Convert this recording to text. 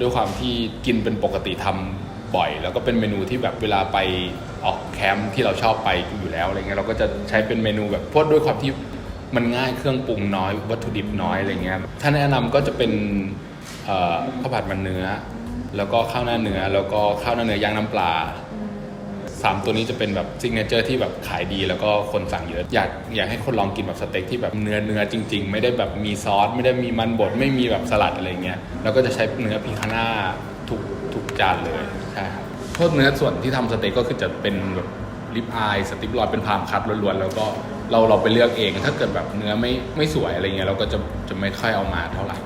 ด้วยความที่กินเป็นปกติทำบ่อย แล้วก็เป็นเมนูที่แบบเวลาไปออกแคมป์ที่เราชอบไปอยู่แล้วอะไรเงี้ยเราก็จะใช้เป็นเมนูแบบเพราะด้วยความที่มันง่ายเครื่องปรุงน้อยวัตถุดิบน้อยอะไรเงี้ยถ้าแนะนำก็จะเป็นข้าวผัดมันเนื้อ แล้วก็ข้าวหน้าเนื้อ แล้วก็ข้าวหน้าเนื้อย่างน้ำปลา สามตัวนี้จะเป็นแบบซิกเนเจอร์ที่แบบขายดีแล้วก็คนสั่งเยอะ อยากอยากให้คนลองกินแบบสเต็กที่แบบเนื้อเนื้อจริง ๆ ไม่ได้แบบมีซอส ไม่ได้มีมันบด ไม่มีแบบสลัดอะไรเงี้ยแล้วก็จะใช้เนื้อพิคาน่าทุกทุกจานเลยใช่ครับพวกเนื้อส่วนที่ทำสเต็กก็คือจะเป็นแบบลิปอายสติปรอยเป็นพามคัดล้วนๆแล้วก็เราเราไปเลือกเอง ถ้าเกิดแบบเนื้อไม่ไม่สวยอะไรเงี้ยเราก็จะจะไม่ค่อยเอามาเท่าไหร่